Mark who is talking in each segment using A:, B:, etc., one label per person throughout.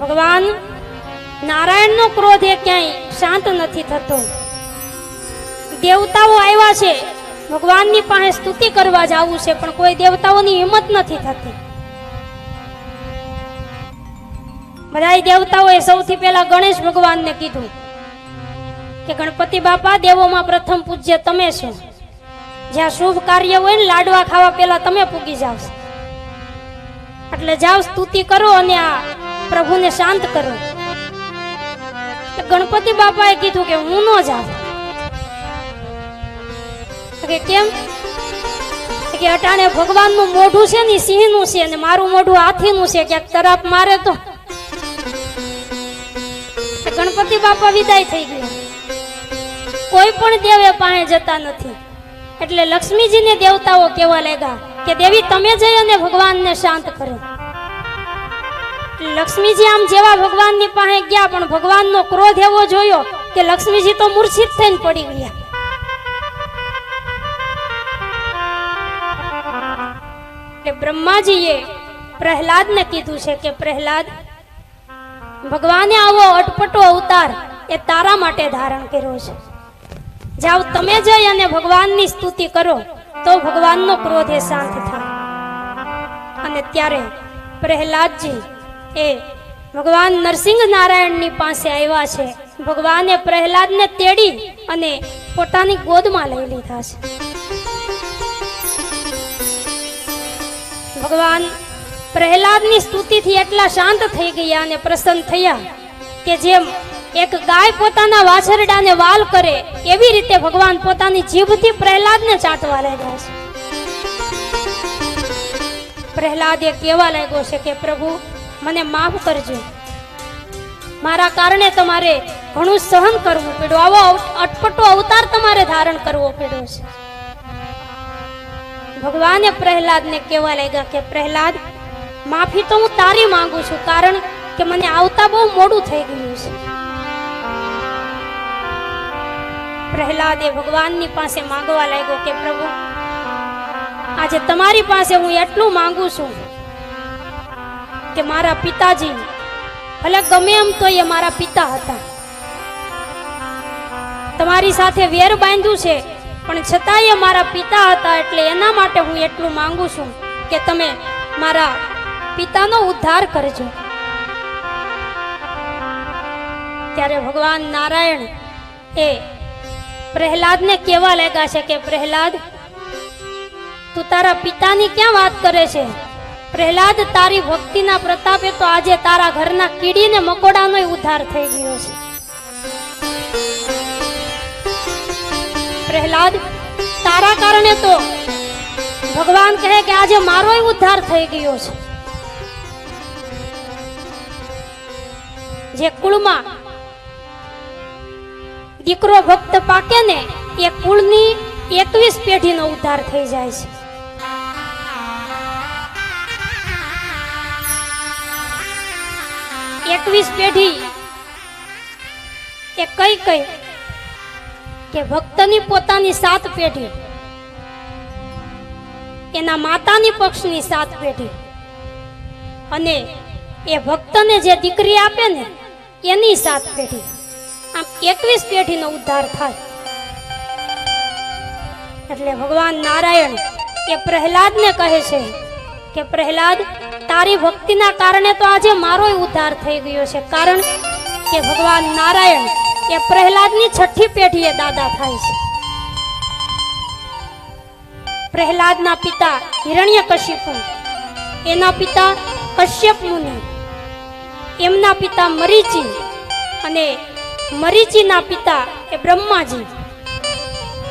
A: ભગવાન, નારાયણનો ક્રોધ એ ક્યાંય શાંત નથી થતો. દેવતાઓ આવ્યા છે, ભગવાનની પાસે સ્તુતિ કરવા જવું છે, પણ કોઈ દેવતાઓની હિંમત નથી થતી. બધા દેવતાઓએ સૌથી પહેલા ગણેશ ભગવાનને કીધું કે, ગણપતિ બાપા, દેવોમાં પ્રથમ પૂજ્ય તમે છો. જ્યાં શુભ કાર્ય હોય ને લાડવા ખાવા પહેલા તમે પૂગી જાવ એટલે જાઓ, સ્તુતિ કરો અને આ પ્રભુને શાંત કરો. ગણપતિ બાપાએ કીધું કે હું ન જાઉં. કે કેમ? કે અટાણે ભગવાનનું મોઢું છે ને સિંહનું છે અને મારું મોઢું હાથીનું છે, ક્યાંક તરાપ મારે તો. ગણપતિ બાપા વિદાય થઈ ગયા. કોઈ પણ દેવે પાસે જતા નથી. એટલે લક્ષ્મીજીને દેવતાઓ કેવા લાગ્યા કે દેવી, તમે જઈ અને ભગવાનને શાંત કરો. લક્ષ્મીજી આમ જેવા ભગવાનની પાસે ગયા, પણ ભગવાનનો ક્રોધ એવો જોયો કે લક્ષ્મીજી તો મૂર્છિત થઈને પડી ગયા. એટલે બ્રહ્માજીએ પ્રહલાદને કીધું છે કે પ્રહલાદ, ભગવાને આવો અટપટો અવતાર એ તારા માટે ધારણ કર્યો છે. જાઓ તમે જઈ અને ભગવાનની સ્તુતિ કરો, તો ભગવાનનો ક્રોધ એ શાંત થાય. અને ત્યારે પ્રહલાદજી એ ભગવાન નરસિંહ નારાયણની પાસે આવ્યા છે. ભગવાને પ્રહલાદને તેડી અને પોતાની ગોદમાં લઈ લીધા છે. ભગવાન પ્રહલાદની સ્તુતિથી એટલા શાંત થઈ ગયા અને પ્રસન્ન થયા કે જેમ એક ગાય પોતાના વાછરડાને વાલ કરે, એવી રીતે ભગવાન પોતાની જીભથી પ્રહલાદને ચાટવા લાગ્યા છે. પ્રહલાદ એ કહેવા લાગ્યો છે કે પ્રભુ મને માફ કરજો. મારા કારણે તમારે ઘણું સહન કરવું પડ્યું. આવો અટપટો અવતાર તમારે ધારણ કરવો પડ્યો છે. ભગવાને પ્રહલાદને કહેવા લાગ્યા કે, પ્રહલાદ, માફી તો હું તારી માંગુ છું, કારણ કે મને આવતા બહુ મોડું થઈ ગયું છે. પ્રહલાદે ભગવાનની પાસે માંગવા લાગ્યો કે, પ્રભુ, આજે તમારી પાસે હું એટલું માંગુ છું કે મારા પિતાજી ભલે ગમે એમ તો એ મારા પિતા હતા. તમારી સાથે વેર બાંધ્યું છે, પણ છતાંય મારા પિતા હતા એટલે એના માટે હું એટલું માંગુ છું કે તમે મારા પિતાનો ઉદ્ધાર કરજો. ત્યારે ભગવાન નારાયણ એ પ્રહલાદને કહેવા લાગ્યા છે કે, પ્રહલાદ, તું તારા પિતાની ક્યાં વાત કરે છે? પ્રહલાદ તારી ભક્તિના પ્રતાપે તો આજે તારા ઘરના કીડીને મકોડાનો ઉદ્ધાર થઈ ગયો છે. પ્રહલાદ, તારા કારણે તો ભગવાન કહે કે આજે મારો ઉદ્ધાર થઈ ગયો છે. જે કુળમાં દીકરો ભક્ત પાકે ને, એ કુળની એકવીસ પેઢીનો ઉદ્ધાર થઈ જાય છે. એકવીસ પેઢી એ કઈ કઈ કે ભક્તની પોતાની સાત પેઢી, એના માતાની પક્ષની સાત પેઢી અને એ ભક્તને જે દીકરી આપે ને, એની સાત પેઢી. આમ એકવીસ પેઢીનો ઉદ્ધાર થાય. એટલે ભગવાન નારાયણ એ પ્રહલાદને કહે છે કે પ્રહલાદ તારી ભક્તિના કારણે તો આજે મારો ઉદ્ધાર થઈ ગયો છે. કારણ કે ભગવાન નારાયણ એ પ્રહલાદની છઠ્ઠી પેઢીએ દાદા થાય છે. પ્રહલાદના પિતા હિરણ્યકશિપુ એના પિતા કશ્યપ મુનિ. એમના પિતા મરીચી અને મરીચીના પિતા એ બ્રહ્માજી.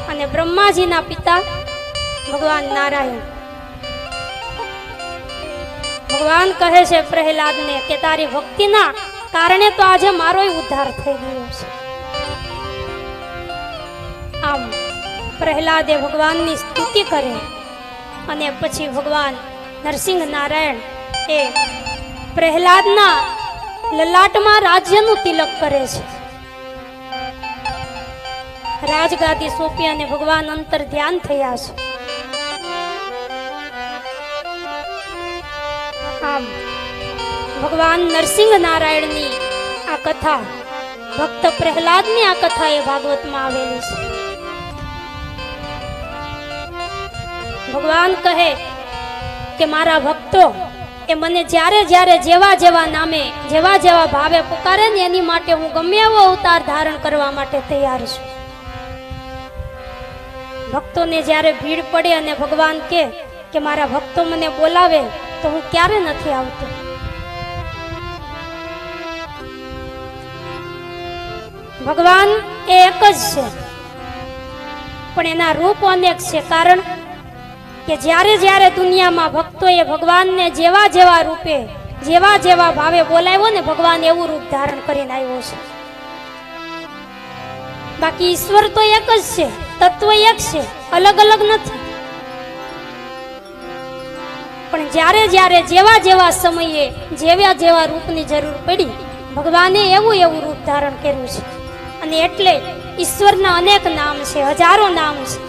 A: અને બ્રહ્માજીના પિતા ભગવાન નારાયણ. ભગવાન કહે છે પ્રહલાદને કે તારી ભક્તિના કારણે તો આજે મારો ઉદ્ધાર થઈ ગયો છે. આમ પ્રહલાદે ભગવાનની સ્તુતિ કરે અને પછી ભગવાન નરસિંહ નારાયણ એ પ્રહલાદના લલાટમાં રાજ્યનું તિલક કરે છે. રાજગાદી સોંપી અને ભગવાન અંતર ધ્યાન થયા છે. આમ ભગવાન નરસિંહ નારાયણની આ કથા ભક્ત પ્રહલાદની આ કથા એ ભાગવતમાં આવેલી છે ભગવાન કહે કે મારા ભક્તો એ મને જ્યારે જ્યારે જેવા જેવા નામે, જેવા જેવા ભાવે પુકારે ને એની માટે હું ગમે એવો અવતાર ધારણ કરવા માટે તૈયાર છું. ભક્તોને જ્યારે ભીડ પડે અને ભગવાન કે મારા ભક્તો મને બોલાવે તો હું ક્યારે નથી આવતો? ભગવાન એ એક જ છે. પણ એના રૂપ અનેક છે. કારણ કે જ્યારે જ્યારે દુનિયામાં ભક્તોએ ભગવાનને જેવા જેવા રૂપે, જેવા જેવા ભાવે બોલાવ્યો ને ભગવાન એવું રૂપ ધારણ કરીને આવ્યો છે. બાકી ઈશ્વર તો એક જ છે. તત્વ એક છે. અલગ અલગ નથી. પણ જ્યારે જ્યારે જેવા જેવા સમયે જેવા જેવા રૂપની જરૂર પડી, ભગવાને એવું એવું રૂપ ધારણ કર્યું છે. અને એટલે ઈશ્વરના અનેક નામ છે, હજારો નામ છે.